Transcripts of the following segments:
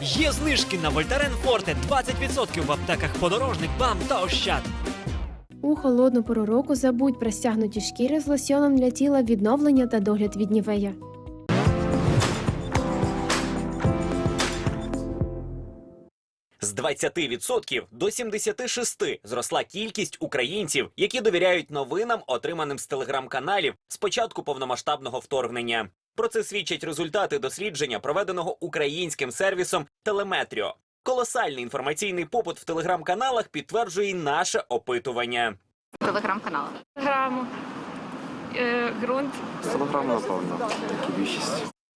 Є знижки на Вольтарен Форте 20% в аптеках подорожник, БАМ та Ощад. У холодну пору року забудь про стягнуті шкіри з лосьоном для тіла відновлення та догляд від нівея. З 20% до 76% зросла кількість українців, які довіряють новинам, отриманим з телеграм-каналів з початку повномасштабного вторгнення. Про це свідчать результати дослідження, проведеного українським сервісом Телеметріо. Колосальний інформаційний попит в телеграм-каналах підтверджує наше опитування. телеграм-каналах. Граму. Е, ґрунт. Телеграм, напевно, більшість.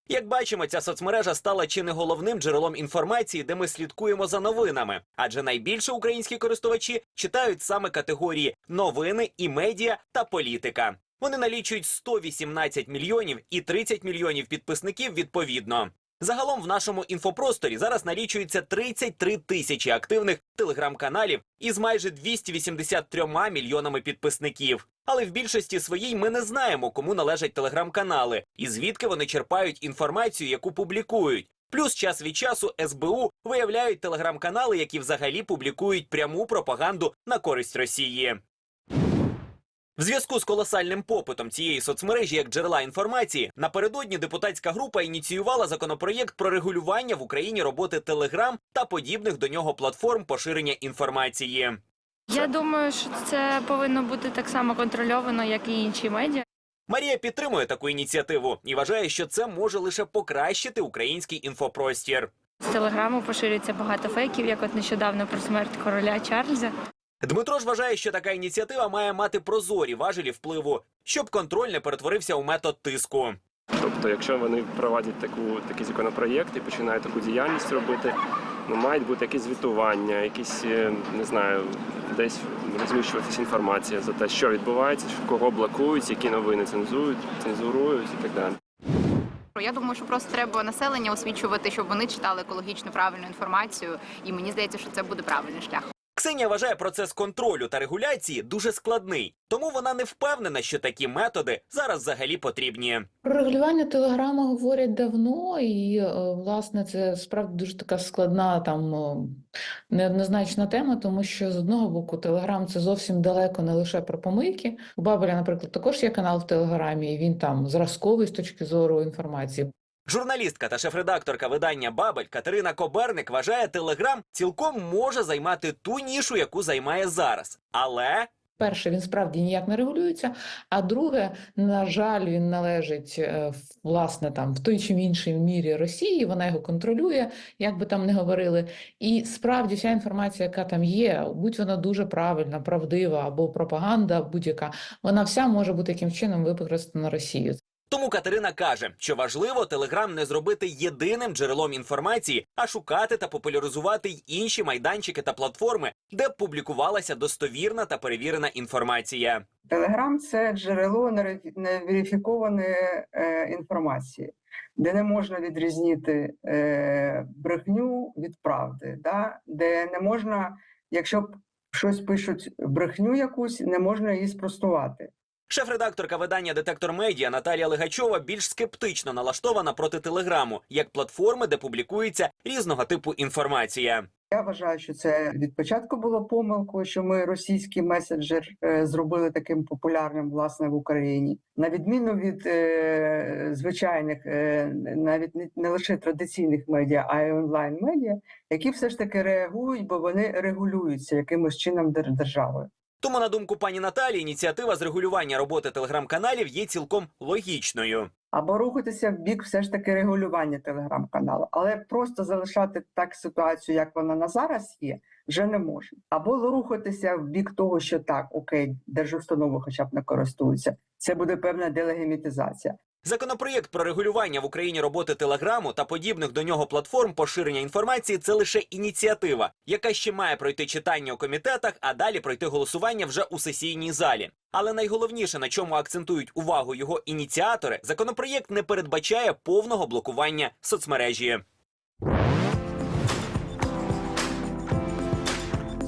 Як бачимо, ця соцмережа стала чи не головним джерелом інформації, де ми слідкуємо за новинами. Адже найбільше українські користувачі читають саме категорії новини і медіа та політика. Вони налічують 118 мільйонів і 30 мільйонів підписників відповідно. Загалом в нашому інфопросторі зараз налічується 33 тисячі активних телеграм-каналів із майже 283 мільйонами підписників. Але в більшості своїй ми не знаємо, кому належать телеграм-канали і звідки вони черпають інформацію, яку публікують. Плюс час від часу СБУ виявляють телеграм-канали, які взагалі публікують пряму пропаганду на користь Росії. В зв'язку з колосальним попитом цієї соцмережі як джерела інформації, напередодні депутатська група ініціювала законопроєкт про регулювання в Україні роботи Телеграм та подібних до нього платформ поширення інформації. Я думаю, що це повинно бути так само контрольовано, як і інші медіа. Марія підтримує таку ініціативу і вважає, що це може лише покращити український інфопростір. З телеграму поширюється багато фейків, як от нещодавно про смерть короля Чарльза. Дмитро ж вважає, що така ініціатива має мати прозорі важелі впливу, щоб контроль не перетворився у метод тиску. Тобто, якщо вони проводять таку, такий законопроєкт і починають таку діяльність робити, ну мають бути якісь звітування, якісь, е, не знаю, десь розміщуватися інформація за те, що відбувається, кого блокують, які новини цензують, цензурують і так далі. Я думаю, що просто треба населення освічувати, щоб вони читали екологічно правильну інформацію, і мені здається, що це буде правильний шлях. Ксенія вважає процес контролю та регуляції дуже складний, тому вона не впевнена, що такі методи зараз взагалі потрібні. Про регулювання телеграми говорять давно, і е, власне це справді дуже така складна там е, неоднозначна тема, тому що з одного боку Телеграм це зовсім далеко не лише про помийки. У Бабеля, наприклад, також є канал в Телеграмі, і він там зразковий з точки зору інформації. Журналістка та шеф-редакторка видання Бабель Катерина Коберник вважає, Телеграм цілком може займати ту нішу, яку займає зараз. Але Перше, він справді ніяк не регулюється. А друге, на жаль, він належить е, власне там в той чи іншій мірі Росії. Вона його контролює, як би там не говорили. І справді вся інформація, яка там є, будь вона дуже правильна, правдива або пропаганда будь-яка, вона вся може бути яким чином використана Росією. Тому Катерина каже, що важливо Телеграм не зробити єдиним джерелом інформації, а шукати та популяризувати й інші майданчики та платформи, де б публікувалася достовірна та перевірена інформація. Телеграм це джерело неверифікованої е, інформації, де не можна відрізнити е, брехню від правди, да? де не можна, якщо щось пишуть брехню якусь, не можна її спростувати. Шеф-редакторка видання Детектор Медіа Наталія Легачова більш скептично налаштована проти телеграму як платформи, де публікується різного типу інформація. Я вважаю, що це від початку було помилкою, що ми російський меседжер е, зробили таким популярним власне в Україні, на відміну від е, звичайних, е, навіть не, не лише традиційних медіа, а й онлайн медіа, які все ж таки реагують, бо вони регулюються якимось чином дер- державою. Тому, на думку пані Наталі, ініціатива з регулювання роботи телеграм-каналів є цілком логічною. Або рухатися в бік все ж таки регулювання телеграм-каналу, але просто залишати так ситуацію, як вона на зараз є, вже не можна. Або рухатися в бік того, що так, окей, держустанови хоча б не користуються. Це буде певна делегімітизація. Законопроєкт про регулювання в Україні роботи телеграму та подібних до нього платформ поширення інформації це лише ініціатива, яка ще має пройти читання у комітетах, а далі пройти голосування вже у сесійній залі. Але найголовніше, на чому акцентують увагу його ініціатори, законопроєкт не передбачає повного блокування соцмережі.